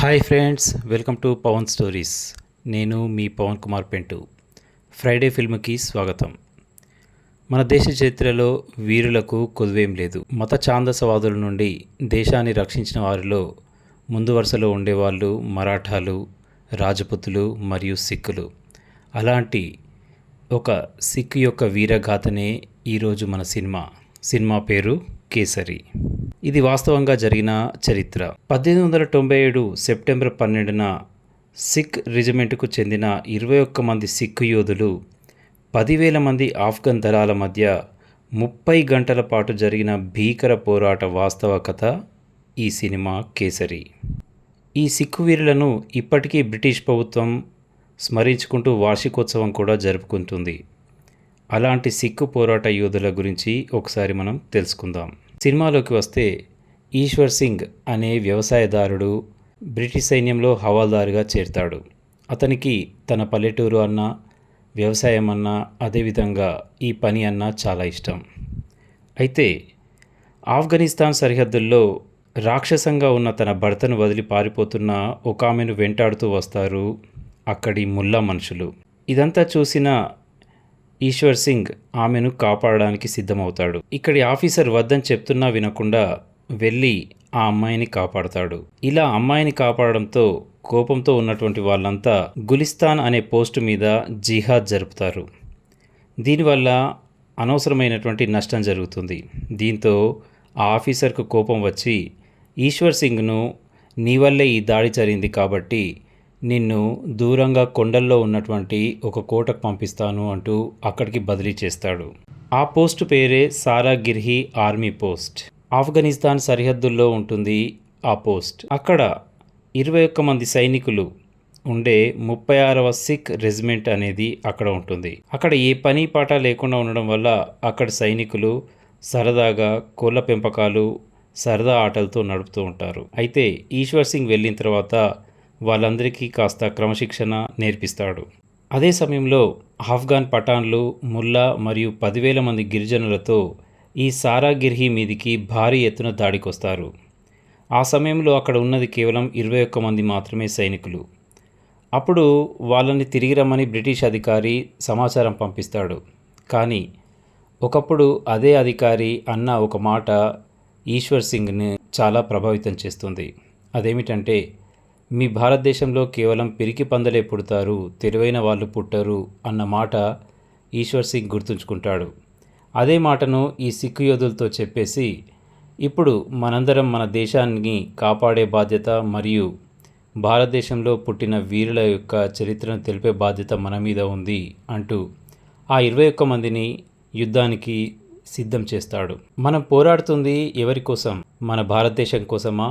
Hi friends welcome to Pavan stories. నేను మీ పవన్ కుమార్ పెంటు. ఫ్రైడే ఫిల్మ్కి స్వాగతం. మన దేశ చరిత్రలో వీరులకు కొదువేం లేదు. మత ఛాందసవాదుల నుండి దేశాన్ని రక్షించిన వారిలో ముందు వరుసలో ఉండేవాళ్ళు మరాఠాలు రాజపుతులు మరియు సిక్కులు. అలాంటి ఒక సిక్కు యొక్క వీరగాథనే ఈరోజు మన సినిమా. సినిమా పేరు కేసరి. ఇది వాస్తవంగా జరిగిన చరిత్ర. పద్దెనిమిది వందల తొంభై ఏడు సెప్టెంబర్ పన్నెండున సిక్ రెజిమెంట్కు చెందిన ఇరవై ఒక్క మంది సిక్కు యోధులు పదివేల మంది ఆఫ్ఘన్ దళాల మధ్య ముప్పై గంటల పాటు జరిగిన భీకర పోరాట వాస్తవ కథ ఈ సినిమా కేసరి. ఈ సిక్కు వీరులను ఇప్పటికీ బ్రిటిష్ ప్రభుత్వం స్మరించుకుంటూ వార్షికోత్సవం కూడా జరుపుకుంటుంది. అలాంటి సిక్కు పోరాట యోధుల గురించి ఒకసారి మనం తెలుసుకుందాం. సినిమాలోకి వస్తే ఈశ్వర్ సింగ్ అనే వ్యవసాయదారుడు బ్రిటిష్ సైన్యంలో హవాల్దారుగా చేరతాడు. అతనికి తన పల్లెటూరు అన్న వ్యవసాయం అన్న అదేవిధంగా ఈ పని అన్న చాలా ఇష్టం. అయితే ఆఫ్ఘనిస్తాన్ సరిహద్దుల్లో రాక్షసంగా ఉన్న తన భర్తను వదిలి పారిపోతున్న ఒక ఆమెను వెంటాడుతూ వస్తారు అక్కడి ముల్లా మనుషులు. ఇదంతా చూసిన ఈశ్వర్ సింగ్ ఆమెను కాపాడడానికి సిద్ధమవుతాడు. ఇక్కడి ఆఫీసర్ వద్దని చెప్తున్నా వినకుండా వెళ్ళి ఆ అమ్మాయిని కాపాడతాడు. ఇలా అమ్మాయిని కాపాడడంతో కోపంతో ఉన్నటువంటి వాళ్ళంతా గులిస్తాన్ అనే పోస్టు మీద జిహాద్ జరుపుతారు. దీనివల్ల అనవసరమైనటువంటి నష్టం జరుగుతుంది. దీంతో ఆ ఆఫీసర్కు కోపం వచ్చి ఈశ్వర్ సింగ్ను నీ వల్లే ఈ దాడి జరిగింది కాబట్టి నిన్ను దూరంగా కొండల్లో ఉన్నటువంటి ఒక కోటకు పంపిస్తాను అంటూ అక్కడికి బదిలీ చేస్తాడు. ఆ పోస్ట్ పేరే Saragarhi army post. Afghanistan సరిహద్దుల్లో ఉంటుంది ఆ పోస్ట్. అక్కడ ఇరవై ఒక్క మంది సైనికులు ఉండే ముప్పై ఆరవ సిక్ రెజిమెంట్ అనేది అక్కడ ఉంటుంది. అక్కడ ఏ పని పాట లేకుండా ఉండడం వల్ల అక్కడ సైనికులు సరదాగా కోళ్ళ పెంపకాలు సరదా ఆటలతో నడుపుతూ ఉంటారు. అయితే ఈశ్వర్ సింగ్ వెళ్ళిన తర్వాత వాళ్ళందరికీ కాస్త క్రమశిక్షణ నేర్పిస్తాడు. అదే సమయంలో ఆఫ్ఘాన్ పఠాన్లు ముల్లా మరియు పదివేల మంది గిరిజనులతో ఈ సారాగిర్హి మీదికి భారీ ఎత్తున దాడికొస్తారు. ఆ సమయంలో అక్కడ ఉన్నది కేవలం ఇరవై ఒక్క మంది మాత్రమే సైనికులు. అప్పుడు వాళ్ళని తిరిగి రమ్మని బ్రిటిష్ అధికారి సమాచారం పంపిస్తాడు. కానీ ఒకప్పుడు అదే అధికారి అన్న ఒక మాట ఈశ్వర్ సింగ్ని చాలా ప్రభావితం చేస్తుంది. అదేమిటంటే మీ భారతదేశంలో కేవలం పిరికి పందలే పుడతారు తెలివైన వాళ్ళు పుట్టరు అన్న మాట ఈశ్వర్ సింగ్ గుర్తుంచుకుంటాడు. అదే మాటను ఈ సిక్కు యోధులతో చెప్పేసి ఇప్పుడు మనందరం మన దేశాన్ని కాపాడే బాధ్యత మరియు భారతదేశంలో పుట్టిన వీరుల యొక్క చరిత్రను తెలిపే బాధ్యత మన మీద ఉంది అంటూ ఆ ఇరవై ఒక్క మందిని యుద్ధానికి సిద్ధం చేస్తాడు. మనం పోరాడుతుంది ఎవరి కోసం? మన భారతదేశం కోసమా?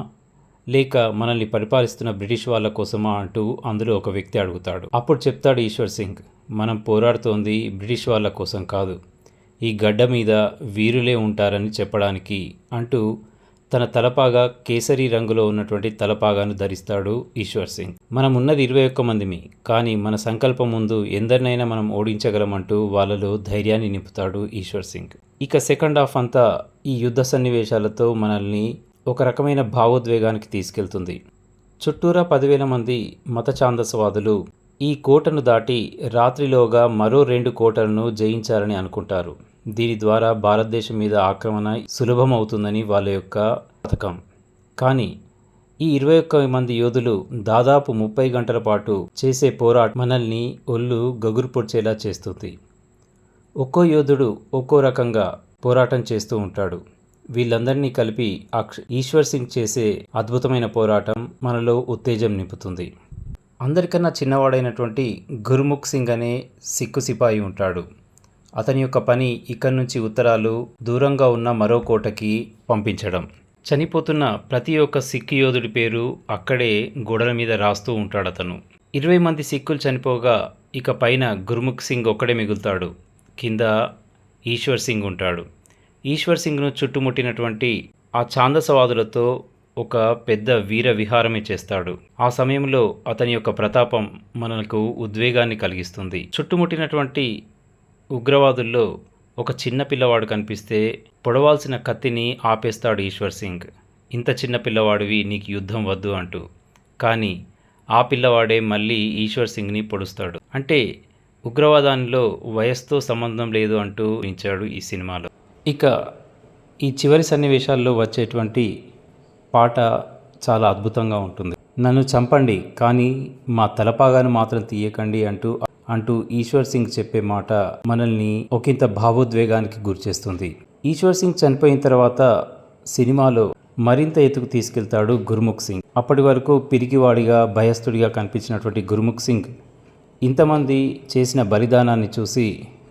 లేక మనల్ని పరిపాలిస్తున్న బ్రిటిష్ వాళ్ళ కోసమా అంటూ అందులో ఒక వ్యక్తి అడుగుతాడు. అప్పుడు చెప్తాడు ఈశ్వర్ సింగ్ మనం పోరాడుతోంది బ్రిటిష్ వాళ్ళ కోసం కాదు. ఈ గడ్డ మీద వీరులే ఉంటారని చెప్పడానికి అంటూ తన తలపాగా కేసరి రంగులో ఉన్నటువంటి తలపాగాను ధరిస్తాడు ఈశ్వర్ సింగ్. మనం ఉన్నది ఇరవై ఒక్క మందిమి కానీ మన సంకల్పం ముందు ఎందరినైనా మనం ఓడించగలమంటూ వాళ్ళలో ధైర్యాన్ని నింపుతాడు ఈశ్వర్ సింగ్. ఇక సెకండ్ హాఫ్ అంతా ఈ యుద్ధ సన్నివేశాలతో మనల్ని ఒక రకమైన భావోద్వేగానికి తీసుకెళ్తుంది. చుట్టూరా పదివేల మంది మత ఛాందసవాదులు ఈ కోటను దాటి రాత్రిలోగా మరో రెండు కోటలను జయించాలని అనుకుంటారు. దీని ద్వారా భారతదేశం మీద ఆక్రమణ సులభం అవుతుందని వాళ్ళ యొక్క పథకం. కానీ ఈ ఇరవై ఒక్క మంది యోధులు దాదాపు ముప్పై గంటల పాటు చేసే పోరాట మనల్ని ఒళ్ళు గగురు పొడిచేలా చేస్తుంది. ఒక్కో యోధుడు ఒక్కో రకంగా పోరాటం చేస్తూ ఉంటాడు. వీళ్ళందరినీ కలిపి అక్ష ఈశ్వర్ సింగ్ చేసే అద్భుతమైన పోరాటం మనలో ఉత్తేజం నింపుతుంది. అందరికన్నా చిన్నవాడైనటువంటి గురుముఖ్ సింగ్ అనే సిక్కు సిపాయి ఉంటాడు. అతని యొక్క పని ఇక్కడి నుంచి ఉత్తరాలు దూరంగా ఉన్న మరో కోటకి పంపించడం. చనిపోతున్న ప్రతి ఒక్క సిక్కు యోధుడి పేరు అక్కడే గోడల మీద రాస్తూ ఉంటాడు అతను ఇరవై మంది సిక్కులు చనిపోగా ఇక పైన గురుముఖ్ సింగ్ ఒక్కడే మిగులుతాడు. కింద ఈశ్వర్ సింగ్ ఉంటాడు. ఈశ్వర్ సింగ్ను చుట్టుముట్టినటువంటి ఆ ఛాందసవాదులతో ఒక పెద్ద వీర విహారమే చేస్తాడు. ఆ సమయంలో అతని యొక్క ప్రతాపం మనకు ఉద్వేగాన్ని కలిగిస్తుంది. చుట్టుముట్టినటువంటి ఉగ్రవాదుల్లో ఒక చిన్న పిల్లవాడు కనిపిస్తే పొడవాల్సిన కత్తిని ఆపేస్తాడు ఈశ్వర్ సింగ్. ఇంత చిన్న పిల్లవాడివి నీకు యుద్ధం వద్దు అంటూ. కానీ ఆ పిల్లవాడే మళ్ళీ ఈశ్వర్ సింగ్ని పొడుస్తాడు. అంటే ఉగ్రవాదానిలో వయస్సుతో సంబంధం లేదు అంటూ ఇచ్చాడు ఈ సినిమాలో. ఇక ఈ చివరి సన్నివేశాల్లో వచ్చేటువంటి పాట చాలా అద్భుతంగా ఉంటుంది. నన్ను చంపండి కానీ మా తలపాగాను మాత్రం తీయకండి అంటూ అంటూ ఈశ్వర్ సింగ్ చెప్పే మాట మనల్ని ఒకంత భావోద్వేగానికి గురిచేస్తుంది ఈశ్వర్ సింగ్ చనిపోయిన తర్వాత సినిమాలో మరింత ఎత్తుకు తీసుకెళ్తాడు గురుముఖ్ సింగ్. అప్పటి వరకు పిరికివాడిగా భయస్థుడిగా కనిపించినటువంటి గురుముఖ్ సింగ్ ఇంతమంది చేసిన బలిదానాన్ని చూసి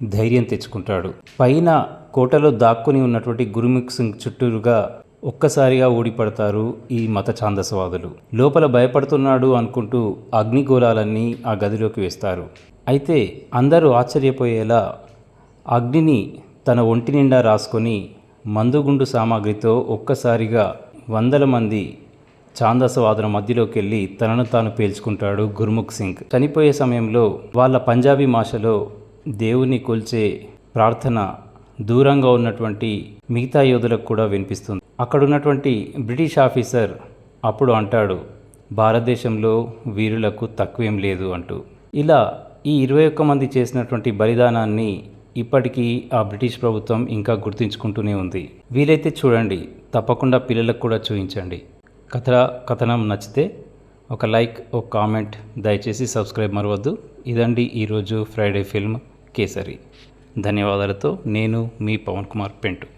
ధైర్యం తెచ్చుకుంటాడు. పైన కోటలో దాక్కుని ఉన్నటువంటి గురుముఖ్ సింగ్ చుట్టూరుగా ఒక్కసారిగా ఊడిపడతారు ఈ మత ఛాందసవాదులు. లోపల భయపడుతున్నాడు అనుకుంటూ అగ్నిగోళాలన్నీ ఆ గదిలోకి వేస్తారు. అయితే అందరూ ఆశ్చర్యపోయేలా అగ్నిని తన ఒంటి నిండా రాసుకొని మందుగుండు సామాగ్రితో ఒక్కసారిగా వందల మంది ఛాందసవాదుల మధ్యలోకి వెళ్ళి తనను తాను పేల్చుకుంటాడు గుర్ముఖ్ సింగ్. చనిపోయే సమయంలో వాళ్ళ పంజాబీ భాషలో దేవుణ్ణి కొల్చే ప్రార్థన దూరంగా ఉన్నటువంటి మిగతా యోధులకు కూడా వినిపిస్తుంది. అక్కడున్నటువంటి బ్రిటిష్ ఆఫీసర్ అప్పుడు అంటాడు భారతదేశంలో వీరులకు తక్కువేం లేదు అంటూ. ఇలా ఈ ఇరవై ఒక్క మంది చేసినటువంటి బలిదానాన్ని ఇప్పటికీ ఆ బ్రిటిష్ ప్రభుత్వం ఇంకా గుర్తుంచుకుంటూనే ఉంది. వీలైతే చూడండి తప్పకుండా పిల్లలకు కూడా చూపించండి. కథ కథనం నచ్చితే ఒక లైక్ ఒక కామెంట్ దయచేసి సబ్స్క్రైబ్ మరవద్దు. ఇదండి ఈరోజు ఫ్రైడే ఫిల్మ్ కేసరి. ధన్యవాదాలతో నేను మీ పవన్ కుమార్ పెంటు.